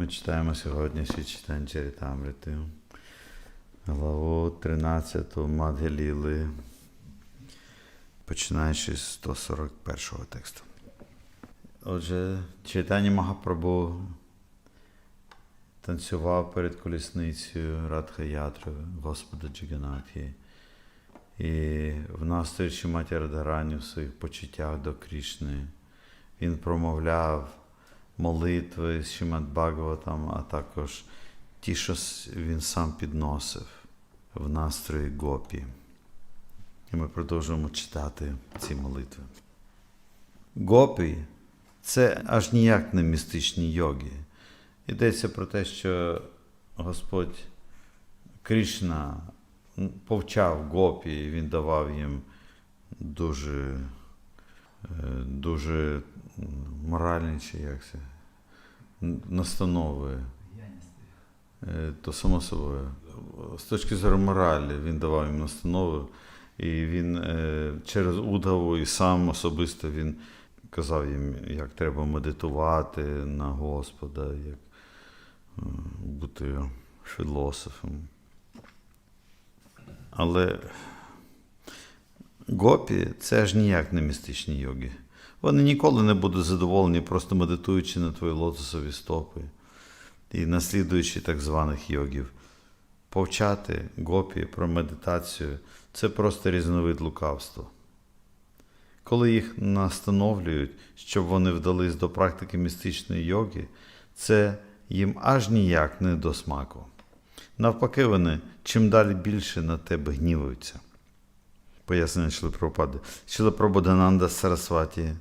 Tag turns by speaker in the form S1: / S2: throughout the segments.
S1: Ми читаємо сьогодні читання Чарітамрити, главу 13 Мадгеліли, починаючи з 141 тексту. Отже, читання Магапрабу танцював перед колісницею Радха Ятри Господа Джаганатхи. І в настоячи матір Радгарані в своїх почуттях до Крішни він промовляв молитви з Шимат Бхагаватам, а також ті, що він сам підносив в настрої гопі. І ми продовжуємо читати ці молитви. Гопі це аж ніяк не містичні йоги. Йдеться про те, що Господь Кришна повчав гопі, і він давав їм дуже, дуже моральні чи як це, настанови. То само собою. З точки зору моралі він давав їм настанови, і він е, через удаву і сам особисто він казав їм, як треба медитувати на Господа, як е, бути філософом. Але гопі це аж ніяк не містичні йоги. Вони ніколи не будуть задоволені, просто медитуючи на твої лотосові стопи і наслідуючи так званих йогів. Повчати гопі про медитацію це просто різновид лукавства. Коли їх настановлюють, щоб вони вдались до практики містичної йоги, це їм аж ніяк не до смаку. Навпаки, вони чим далі більше на тебе гніваються. Пояснення Шили Прабхупади. Шила Прабодананда Сарасваті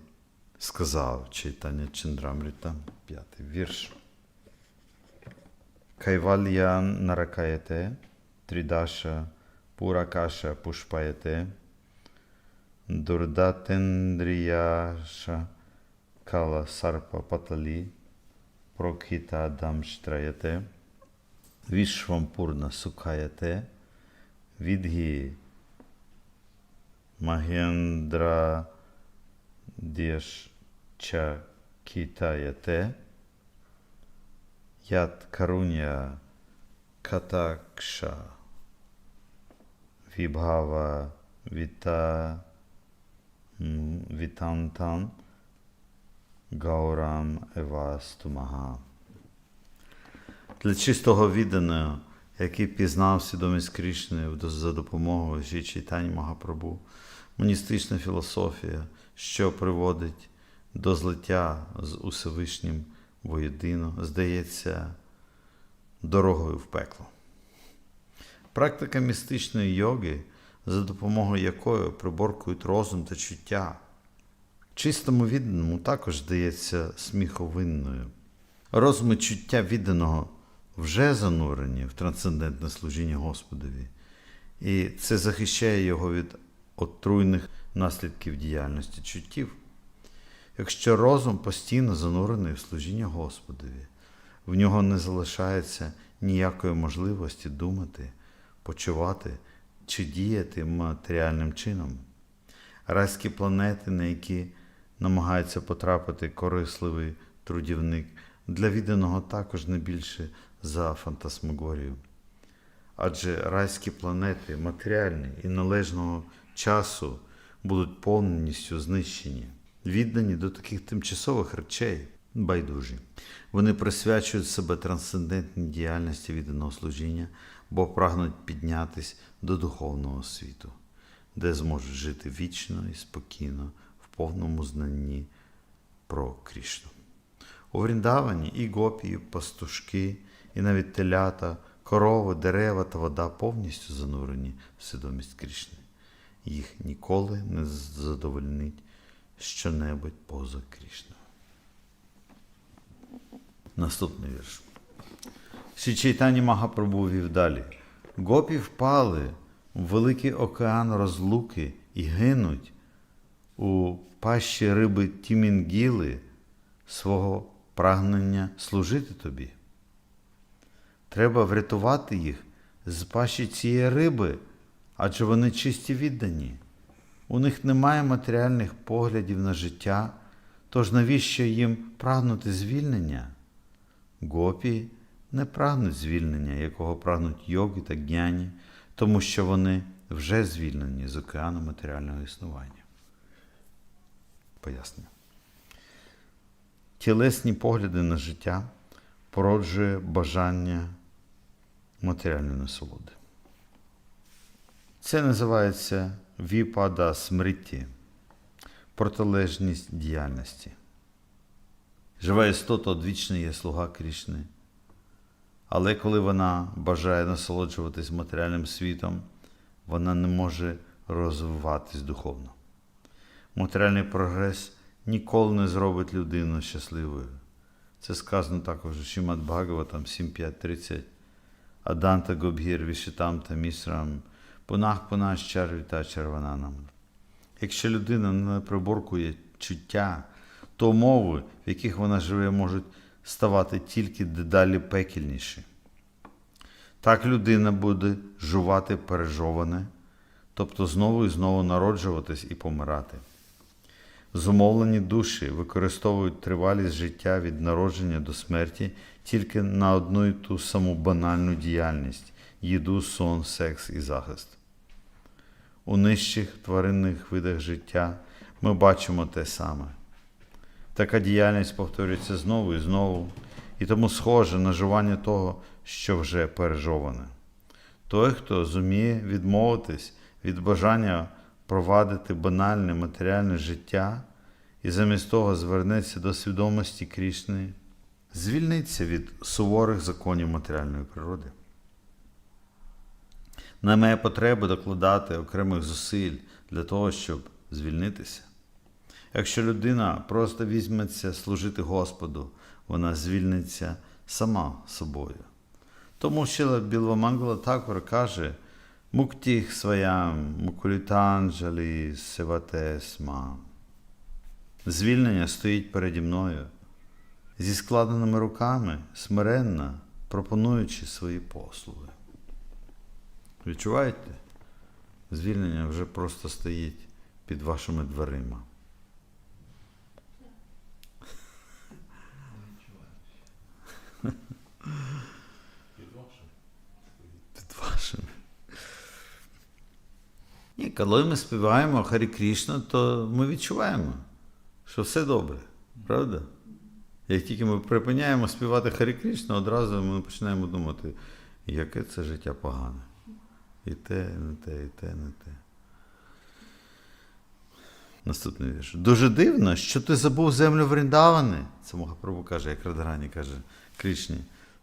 S1: сказав читання Чендрамріта, п'ятий вірш. Кайвалья наракаєте, трідаша пуракаша пушпаєте, дурдатендріяша кала сарпа паталі, прокхіта дамштраяте, вішвампурна сукаяте, відгі Магендра Деш Чакітаяте, Ят Карунія Катакша Вібхава Віта м, Вітантан Гаурам Евастумага. Для чистого відданого, який пізнав свідомість Крішни за допомогою Чайтані Магапрабу, моністична філософія, що приводить до злиття з Усевишнім воєдино, здається дорогою в пекло. Практика містичної йоги, за допомогою якої приборкують розум та чуття, чистому відданому також здається сміховинною. Розум і чуття відданого вже занурені в трансцендентне служіння Господові, і це захищає його від отруйних наслідків діяльності чуттів. Якщо розум постійно занурений в служіння Господові, в нього не залишається ніякої можливості думати, почувати чи діяти матеріальним чином. Райські планети, на які намагається потрапити корисливий трудівник, для відданого також не більше за фантасмагорію. Адже райські планети матеріальні і належного часу будуть повністю знищені, віддані до таких тимчасових речей, байдужі. Вони присвячують себе трансцендентній діяльності відданого служіння, бо прагнуть піднятись до духовного світу, де зможуть жити вічно і спокійно в повному знанні про Крішну. У Вріндавані і гопі, і пастушки, і навіть телята, корови, дерева та вода повністю занурені в свідомість Крішни. Їх ніколи не задовольнить щонебудь поза Крішною. Наступний вірш. Ші Чайтані Магапрабу вів далі. Гопі впали в великий океан розлуки і гинуть у пащі риби Тімінгіли свого прагнення служити тобі. Треба врятувати їх з пащі цієї риби, адже вони чисті віддані. У них немає матеріальних поглядів на життя, тож навіщо їм прагнути звільнення? Гопі не прагнуть звільнення, якого прагнуть йоги та гняні, тому що вони вже звільнені з океану матеріального існування. Пояснення. Тілесні погляди на життя породжує бажання матеріальної насолоди. Це називається віпада смритті, протилежність діяльності. Жива істота одвічна є слуга Крішни. Але коли вона бажає насолоджуватись матеріальним світом, вона не може розвиватись духовно. Матеріальний прогрес ніколи не зробить людину щасливою. Це сказано також у Шімат Бхагаватам 7.5.30. Аданта Гобгір Вішитам та Місрам, Пунах Пунаш Чарвіта Червананам. Якщо людина не приборкує чуття, то умови, в яких вона живе, можуть ставати тільки дедалі пекельніші. Так людина буде жувати пережоване, тобто знову і знову народжуватись і помирати. Зумовлені душі використовують тривалість життя від народження до смерті тільки на одну і ту саму банальну діяльність їду, сон, секс і захист. У нижчих тваринних видах життя ми бачимо те саме. Така діяльність повторюється знову і знову, і тому схоже на жування того, що вже пережоване. Той, хто зуміє відмовитись від бажання провадити банальне матеріальне життя і замість того звернеться до свідомості Крішни, звільниться від суворих законів матеріальної природи. Немає потреби докладати окремих зусиль для того, щоб звільнитися. Якщо людина просто візьметься служити Господу, вона звільниться сама собою. Тому що Білвамангала Такор каже Муктіх своям, мукулітанджалі севатесма. Звільнення стоїть переді мною зі складеними руками, смиренно пропонуючи свої послуги. Відчуваєте? Звільнення вже просто стоїть під вашими дверима. Під вашими. Ні, коли ми співаємо Харі Крішна, то ми відчуваємо, що все добре, правда? Як тільки ми припиняємо співати Харі Крішна, одразу ми починаємо думати, яке це життя погане. І те, не те, і те, не те. Наступний вірш. Дуже дивно, що ти забув землю Вріндавани. Це Махапрабху каже, як Радгані каже Крішні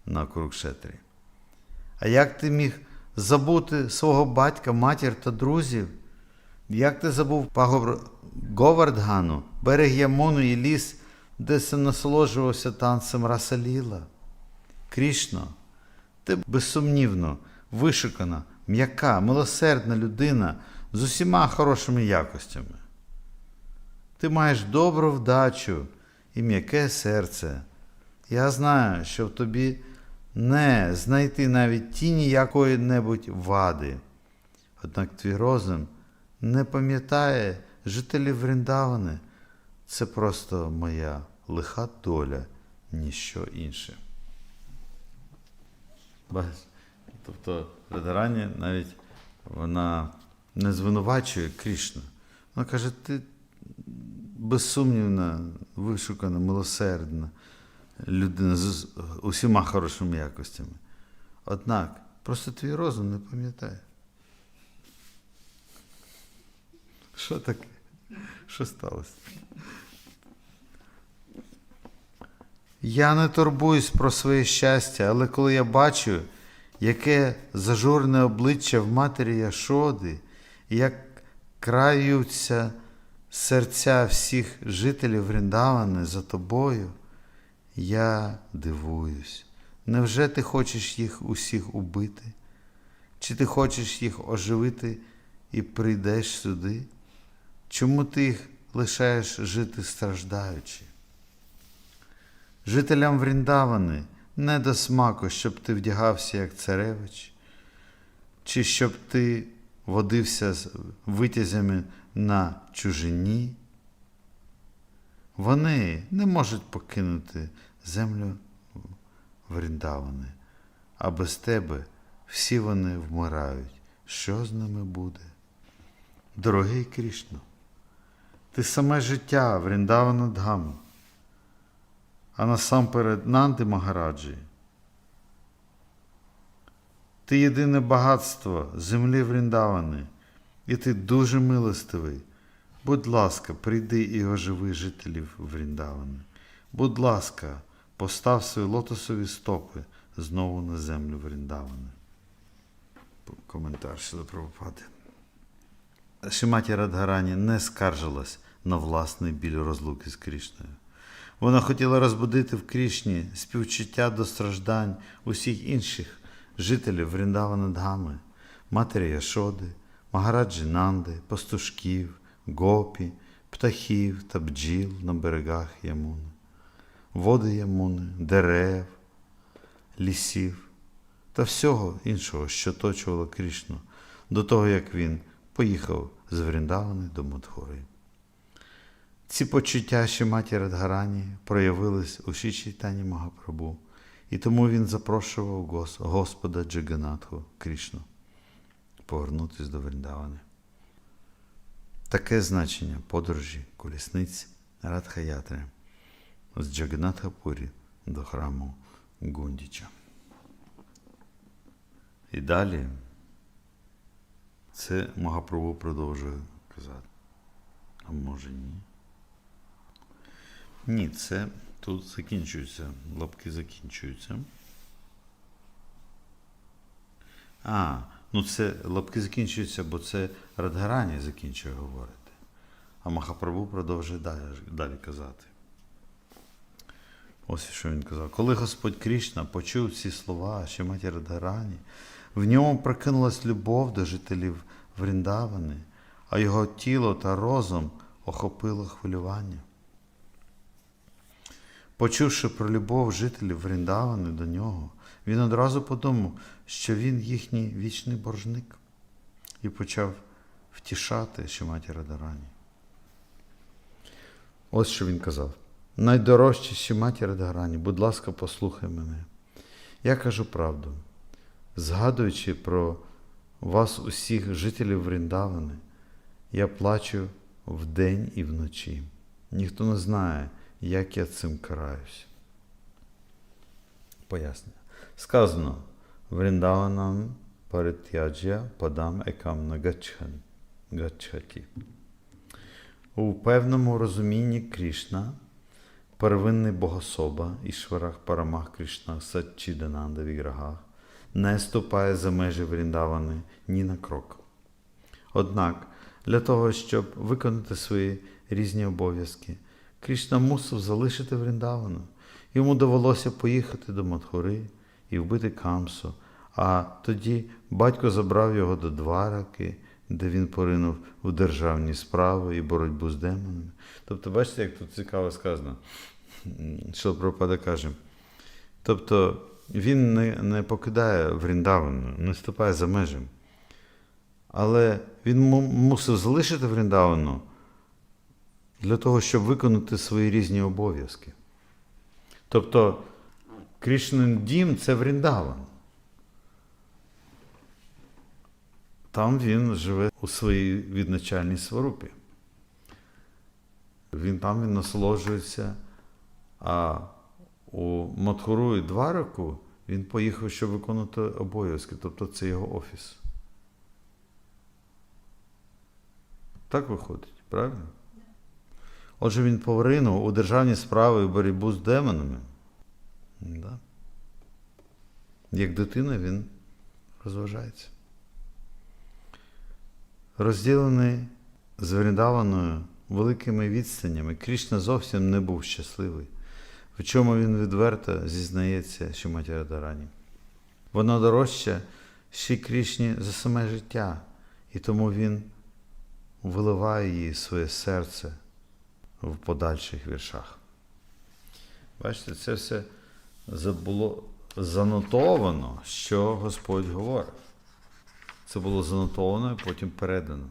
S1: на Курукшетрі. А як ти міг забути свого батька, матір та друзів? Як ти забув пагор Говардгану, берег Ямону і ліс, де се насолоджувався танцем Расаліла? Крішно, ти безсумнівно, вишукана, м'яка, милосердна людина з усіма хорошими якостями. Ти маєш добру вдачу і м'яке серце. Я знаю, що в тобі не знайти навіть тіні якої-небудь вади. Однак твій розум не пам'ятає жителів Вріндавани. Це просто моя лиха доля, ніщо інше. Тобто Радарані навіть вона не звинувачує Крішну. Вона каже, ти безсумнівна, вишукана, милосердна людина з усіма хорошими якостями. Однак, просто твій розум не пам'ятає. Що таке? Що сталося? Я не турбуюсь про своє щастя, але коли я бачу, яке зажурне обличчя в матері Яшоди, як краються серця всіх жителів Вріндавани за тобою, я дивуюсь. Невже ти хочеш їх усіх убити? Чи ти хочеш їх оживити і прийдеш сюди? Чому ти їх лишаєш жити страждаючи? Жителям Вріндавани не до смаку, щоб ти вдягався як царевич, чи щоб ти водився з витязями на чужині. Вони не можуть покинути землю Вріндавани, а без тебе всі вони вмирають. Що з ними буде? Дорогий Крішно, ти саме життя Вріндавана Дгаму, а насамперед Нанди Магараджі. Ти єдине багатство землі Вріндавани, і ти дуже милостивий. Будь ласка, прийди і оживи жителів Вріндавани. Будь ласка, постав свої лотосові стопи знову на землю Вріндавани. Коментар щодо Прабхупади. Шиматі Радгарані не скаржилась на власний біль розлуки з Крішною. Вона хотіла розбудити в Крішні співчуття до страждань усіх інших жителів Вріндавана Дгами, матері Яшоди, Магараджі Нанди, пастушків, гопі, птахів та бджіл на берегах Ямуни, води Ямуни, дерев, лісів та всього іншого, що оточувало Крішну, до того як він поїхав з Вріндавани до Мадхури. Ці почуття Шиматі Радгарані проявились у Шічайтані Магапрабу, і тому він запрошував Господа Джаганатху Крішну повернутися до Вріндавани. Таке значення подорожі колісниць Радхаятри з Джаганатхапурі до храму Гундіча. І далі це Магапрабу продовжує казати. А може ні? Ні, це тут закінчуються, лапки закінчуються. А, ну це лапки закінчуються, бо це Радгарані закінчує говорити. А Махапрабу продовжує далі, далі казати. Ось що він казав. Коли Господь Крішна почув ці слова Шиматі Радгарані, в ньому прокинулась любов до жителів Вріндавани, а його тіло та розум охопило хвилювання. Почувши про любов жителів Вріндавани до нього, він одразу подумав, що він їхній вічний боржник, і почав втішати Шиматі Радарані. Ось що він казав. Найдорожчі Шиматі Радарані, будь ласка, послухай мене. Я кажу правду, згадуючи про вас, усіх жителів Вріндавани, я плачу вдень і вночі. Ніхто не знає, як я цим караюсь. Пояснення. Сказано Вріндаванам паритяджя падам екам нагачхан. Гачхаті. У певному розумінні Крішна, первинний богособа і шварах парамах Кришна Сачідананда Віграгах, не ступає за межі Вріндавани ні на крок. Однак, для того, щоб виконати свої різні обов'язки, Крішна мусив залишити Вріндавану. Йому довелося поїхати до Мадхури і вбити Камсу, а тоді батько забрав його до Двараки, де він поринув у державні справи і боротьбу з демонами. Тобто, бачите, як тут цікаво сказано, що Пропада каже. Тобто він не, не покидає Вріндавану, не ступає за межі. Але він му- мусив залишити Вріндавану для того, щоб виконати свої різні обов'язки. Тобто Кришнин дім це Вріндаван. Там він живе у своїй відначальній сварупі. Він там він насолоджується, а у Матхуру і Двараку він поїхав, щоб виконати обов'язки, тобто це його офіс. Так виходить, правильно? Отже, він поринув у державні справи і боротьбу з демонами. Да. Як дитина він розважається. Розділений з Вріндаваною великими відстанями, Крішна зовсім не був щасливий, в чому він відверто зізнається Шиматі Радарані. Воно дорожче ще Крішні за саме життя, і тому він виливає їй своє серце в подальших віршах. Бачите, це все було занотовано, що Господь говорив. Це було занотовано і потім передано.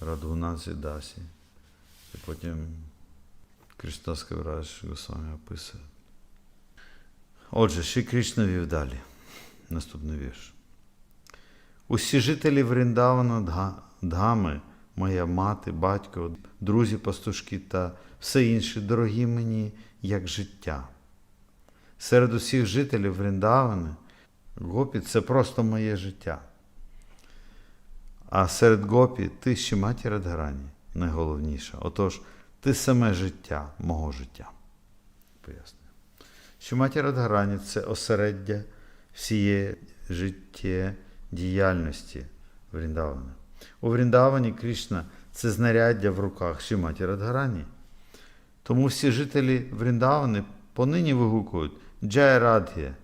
S1: Радгунаці Дасі. І потім Кришна Скавраж Госвамі описує. Отже, Ші Кришна вів далі. Наступний вірш. Усі жителі Вріндавана Дга- Дгами, моя мати, батько, друзі пастушки та все інше дорогі мені як життя. Серед усіх жителів Вріндавани Гопі це просто моє життя. А серед Гопі ти ще матір Радгарані, найголовніша. Отож, ти саме життя мого життя. Пояснюю. Що матір Радгарані це осереддя всієї життєдіяльності Вріндавана. У Вріндавані Кришна це знаряддя в руках Шіматі Радгарані. Тому всі жителі Вріндавани понині вигукують Джай Радхє.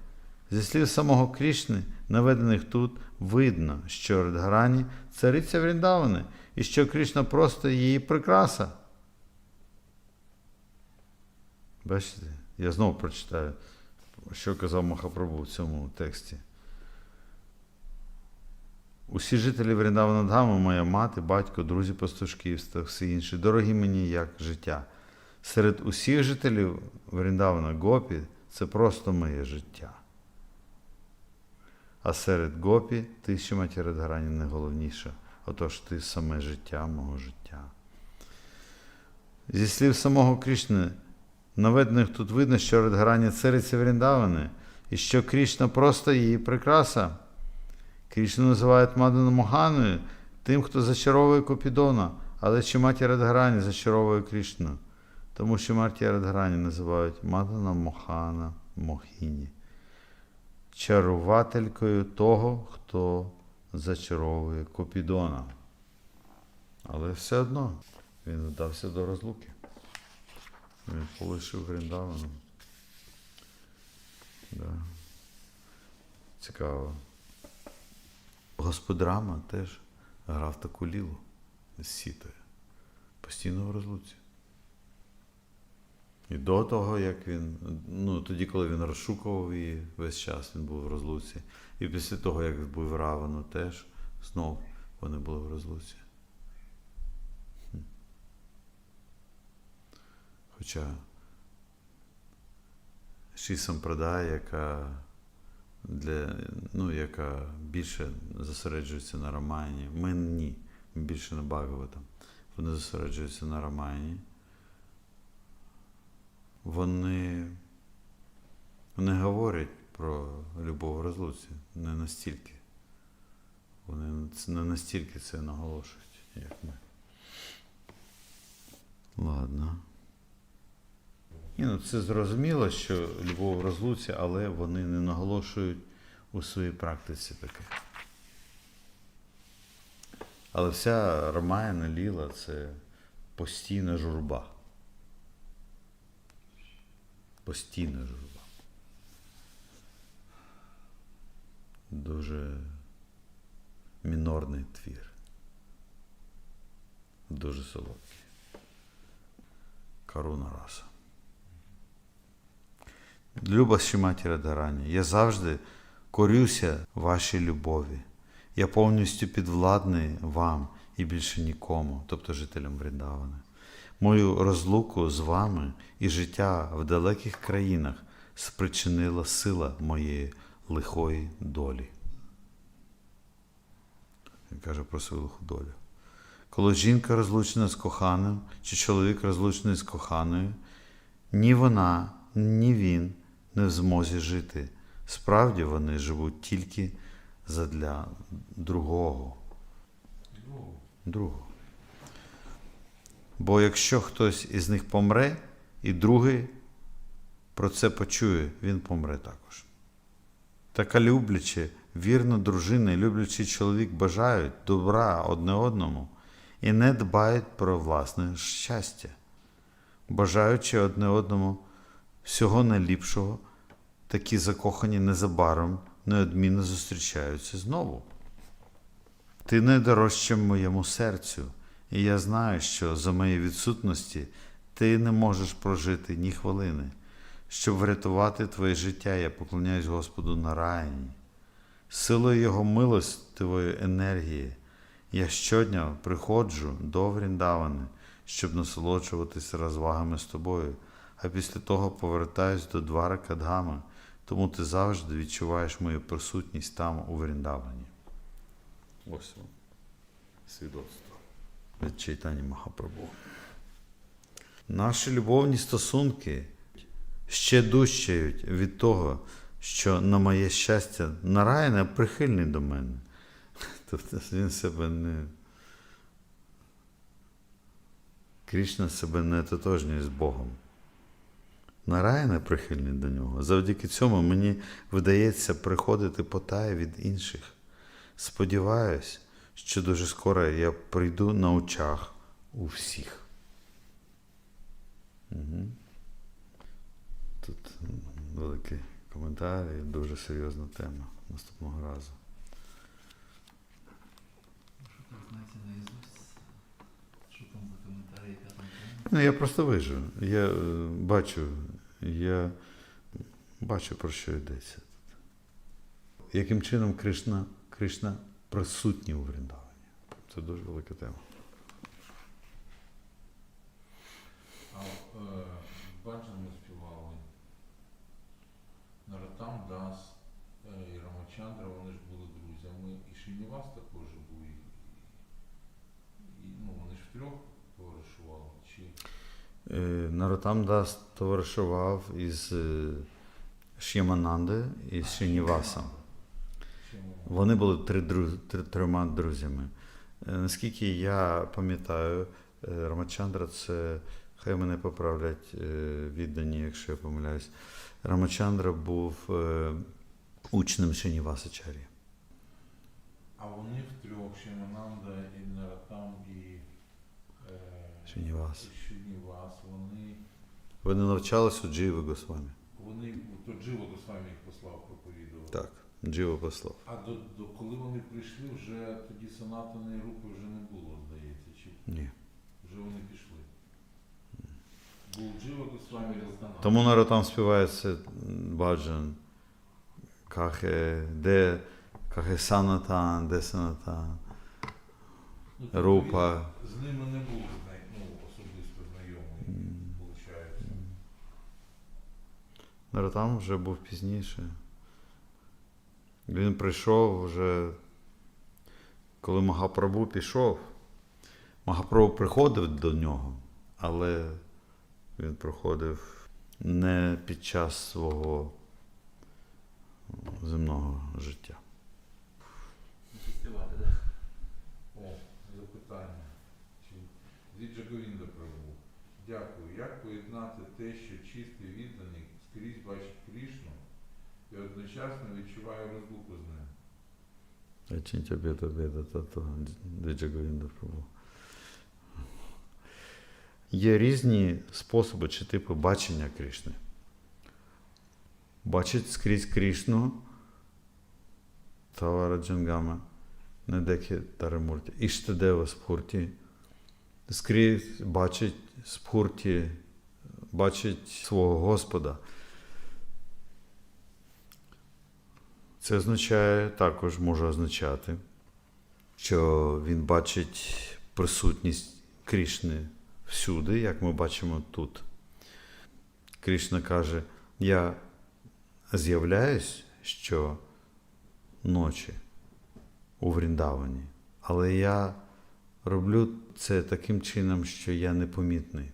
S1: Зі слів самого Крішни, наведених тут, видно, що Радгарані цариця Вріндавани, і що Кришна просто її прикраса. Бачите, я знову прочитаю, що казав Махапрабху в цьому тексті. Усі жителі Вріндавана Дхами, моя мати, батько, друзі пастушків та всі інші, дорогі мені як життя. Серед усіх жителів Вріндавана Гопі це просто моє життя. А серед Гопі ти ще матір Радгарані найголовніша. Отож ти саме життя мого життя. Зі слів самого Крішни, наведених тут видно, що Радгарані цариця Вріндавани, і що Крішна просто її прикраса. Крішну називають Мадану Моганою тим, хто зачаровує Копідона, але Чиматі Радгарані зачаровує Крішну. Тому що Марті Радгарані називають Мадана Мохана Мохіні, чарувателькою того, хто зачаровує Копідона. Але все одно він вдався до розлуки. Він полишив Гріндавану. Да. Цікаво. Господарама теж грав таку лілу з сітою. Постійно в розлуці. І до того, як він, ну тоді, коли він розшукував її весь час, він був в розлуці. І після того, як був Равану, теж знов вони були в розлуці. Хоча Шісам продає, яка для, ну, яка більше зосереджується на романі. Ми ні, ми більше на Багаватам. Вони зосереджуються на романі. Вони не говорять про любов розлуці. Не настільки. Вони не настільки це наголошують, як ми. Ладно. Ні, ну це зрозуміло, що любов розлуці, але вони не наголошують у своїй практиці таке. Але вся Ромаяна Ліла це постійна журба. Постійна журба. Дуже мінорний твір. Дуже солодкий. Каруна раса. Люба Шиматі Радарані, я завжди корюся вашій любові. Я повністю підвладний вам і більше нікому, тобто жителям Вріндавана. Мою розлуку з вами і життя в далеких країнах спричинила сила моєї лихої долі. Він каже про свою лиху долю. Коли жінка розлучена з коханим, чи чоловік розлучений з коханою, ні вона, ні він не в змозі жити. Справді вони живуть тільки задля другого. Другого. Бо якщо хтось із них помре, і другий про це почує, він помре також. Така любляче, вірна дружина і люблячий чоловік бажають добра одне одному і не дбають про власне щастя, бажаючи одне одному всього найліпшого, такі закохані незабаром неодмінно зустрічаються знову. Ти найдорожча моєму серцю, і я знаю, що за моєї відсутності ти не можеш прожити ні хвилини. Щоб врятувати твоє життя, я поклоняюсь Господу на раїні. Силою Його милостивої енергії я щодня приходжу до Вріндавани, щоб насолоджуватися розвагами з тобою, а після того повертаюсь до Двара Кадгами, тому ти завжди відчуваєш мою присутність там у Вріндавані. Ось воно. Свідоцтво від Чайтані Махапрабху. Наші любовні стосунки ще дужчають від того, що на моє щастя Нараяна прихильний до мене. Тобто він себе не. Крішна себе не тотожнює з Богом. Нараяна прихильний до нього. Завдяки цьому мені вдається приходити потай від інших. Сподіваюсь, що дуже скоро я прийду на очах у всіх. Угу. Тут великий коментар і дуже серйозна тема наступного разу. Ну, я просто вижу. Я е, бачу, я бачу, про що йдеться тут. Яким чином Кришна, Кришна присутній у Вріндавані? Це дуже велика тема.
S2: А е, ми співали. Наратам Дас е, і Рамачандра, вони ж були друзями. І Шинівас також був. І, і, ну, вони ж втрьох товаришували. Чи
S1: Е, Наротам товаришував із е, Ш'ямананди і Шинівасом. Вони були три три, трьома друзями. Е, Наскільки я пам'ятаю, Рамачандра це, хай мене поправлять віддані, якщо я помиляюсь. Рамачандра був учнем Шинівасачарі.
S2: А вони втрьох, Шимананда і Наратам і
S1: Шинівас.
S2: Шинівас, вони,
S1: Вони навчались у Джіви Госвамі.
S2: вони то Джива Госвамі їх послав проповідувати.
S1: Так, Джива послав.
S2: А до, до коли вони прийшли, вже тоді санатаної групи вже не було, здається, чи
S1: Ні.
S2: вже вони пішли. Був Джива Госвамі Растанат.
S1: Тому Наротам співається баджан. Кахе, де кахе санатан, де санатан,
S2: Ну, тобто
S1: рупа.
S2: З ними не був
S1: Наротам вже був пізніше. Він прийшов вже, коли Магапрабу пішов. Магапрабу приходив до нього, але він приходив не під час свого земного життя.
S3: Фестивалі, так?
S2: О, запитання. Чи Діджа Говінда Прабу. Дякую. Як поєднати те, що чистий відданий скрізь бачить Крішну і одночасно відчуває розлуку з ним?
S1: Очень тебе тобі то то Диджаговінда Прабу. Є різні способи чи типи бачення Крішни. Бачить скрізь Крішну Тавара Джангама, Недекі Тарамурті, Іштадева Спхурті. Скрізь бачить Спхурті, бачить свого Господа. Це означає, також може означати, що він бачить присутність Крішни всюди, як ми бачимо тут. Крішна каже: Я з'являюсь що ночі у Вріндавані, але я роблю це таким чином, що я непомітний.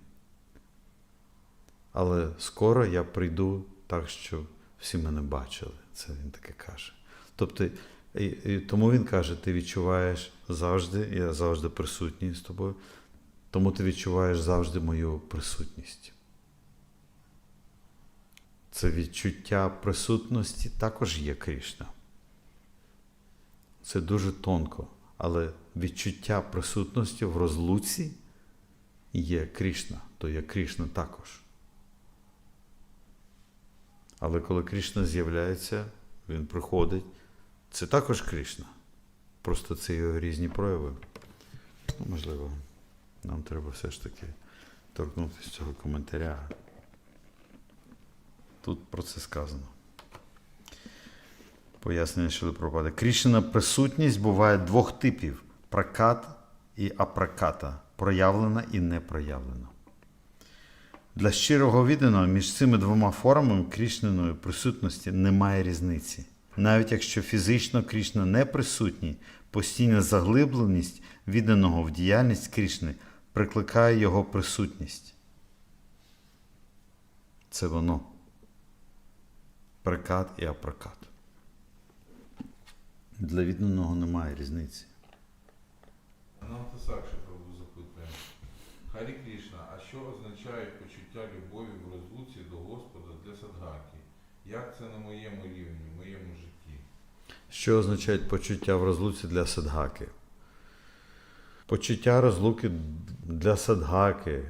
S1: Але скоро я прийду так, що всі мене бачили. Це він таке каже. Тобто, і, і тому він каже: ти відчуваєш завжди, я завжди присутній з тобою, тому ти відчуваєш завжди мою присутність. Це відчуття присутності також є Кришна. Це дуже тонко, але відчуття присутності в розлуці є Кришна, то є Кришна також. Але коли Кришна з'являється, він приходить, це також Кришна. Просто це його різні прояви. Ну, можливо, нам треба все ж таки торкнутися цього коментаря. Тут про це сказано. Пояснення щодо пропади. Крішна присутність буває двох типів: пракат і апраката, проявлена і непроявлена. Для щирого відданого між цими двома формами Крішниної присутності немає різниці. Навіть якщо фізично Крішна не присутній, постійна заглибленість відданого в діяльність Крішни прикликає його присутність. Це воно. Прикат і апракат. Для відданого немає різниці.
S2: Нам Тасакша Прабу запитує. Харі Крішна, а що означає почуття любові в розлуці до Господа для садгаки? Як це на моєму рівні, в моєму житті?
S1: Що означають почуття в розлуці для садгаки? Почуття розлуки для садгаки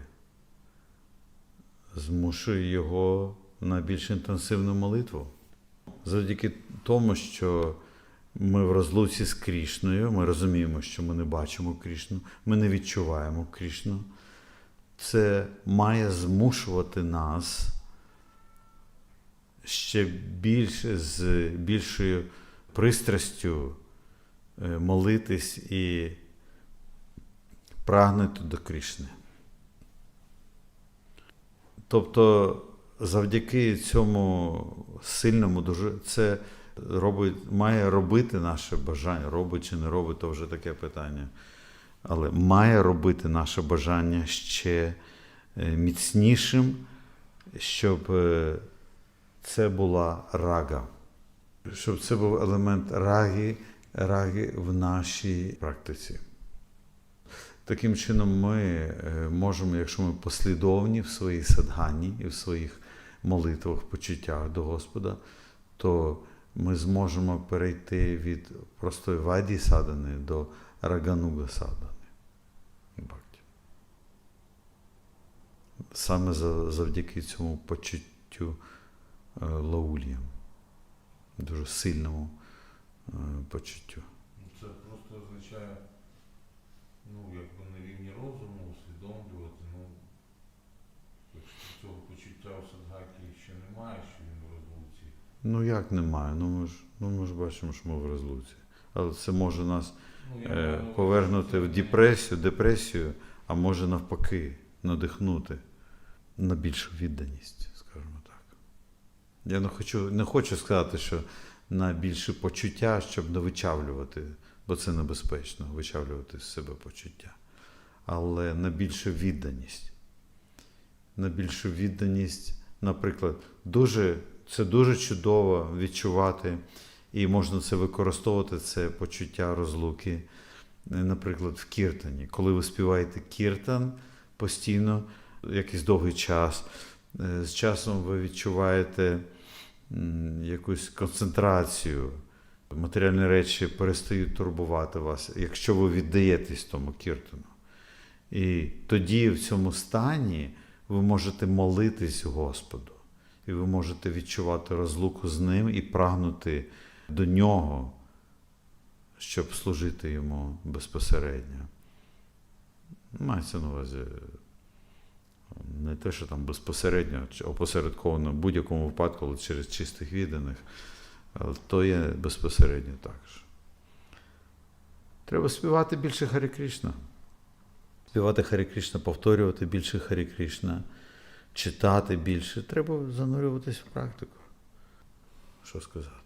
S1: змушує його на більш інтенсивну молитву. Завдяки тому, що ми в розлуці з Крішною, ми розуміємо, що ми не бачимо Крішну, ми не відчуваємо Крішну. Це має змушувати нас ще більше з більшою пристрастю е, молитись і прагнути до Крішни. Тобто, завдяки цьому сильному дуже це робить, має робити наше бажання, робить чи не робить, то вже таке питання. Але має робити наше бажання ще е, міцнішим, щоб е, це була рага щоб це був елемент раги, раги в нашій практиці. Таким чином, ми е, можемо, якщо ми послідовні в своїй садгані і в своїх молитвах, почуттях до Господа, то ми зможемо перейти від простої ваді садани до рагануга садани. Саме за- завдяки цьому почуттю е, лаулі дуже сильному е, почуттю.
S2: Ну, Це просто означає, ну, якби на рівні розуму усвідомлювати, ну, якщо цього почуття у садгакі ще немає, що він в розлуці.
S1: Ну як немає? Ну ми ж, ну, ми ж бачимо, що ми в розлуці. Але це може нас
S2: Ну,
S1: е, повернути в депресію, депресію, а може навпаки надихнути на більшу відданість, скажімо так. Я не хочу, не хочу сказати, що на більше почуття, щоб не вичавлювати, бо це небезпечно вичавлювати з себе почуття. Але на більшу відданість. На більшу відданість, наприклад, дуже, це дуже чудово відчувати, і можна це використовувати, це почуття розлуки, наприклад, в кіртані. Коли ви співаєте кіртан постійно, якийсь довгий час, е, з часом ви відчуваєте якусь концентрацію. Матеріальні речі перестають турбувати вас, якщо ви віддаєтесь тому кіртану. І тоді в цьому стані ви можете молитись Господу, і ви можете відчувати розлуку з ним і прагнути до нього, щоб служити йому безпосередньо. Мається на увазі не те, що там безпосередньо, опосередковано в будь-якому випадку, але через чистих відданих, то є безпосередньо також. Треба співати більше Харі Кришна. Співати Харі Кришна, повторювати більше Харі Кришна, читати більше. Треба занурюватись в практику. Що сказати?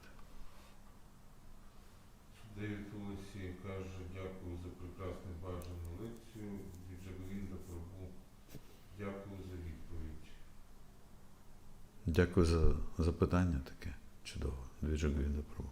S2: Девід Олексій каже, дякую за прекрасну бажану лекцію. Від Джаговінда Прабу. Дякую за відповідь.
S1: Дякую за запитання таке чудово. Дві Джагвінда Прабу.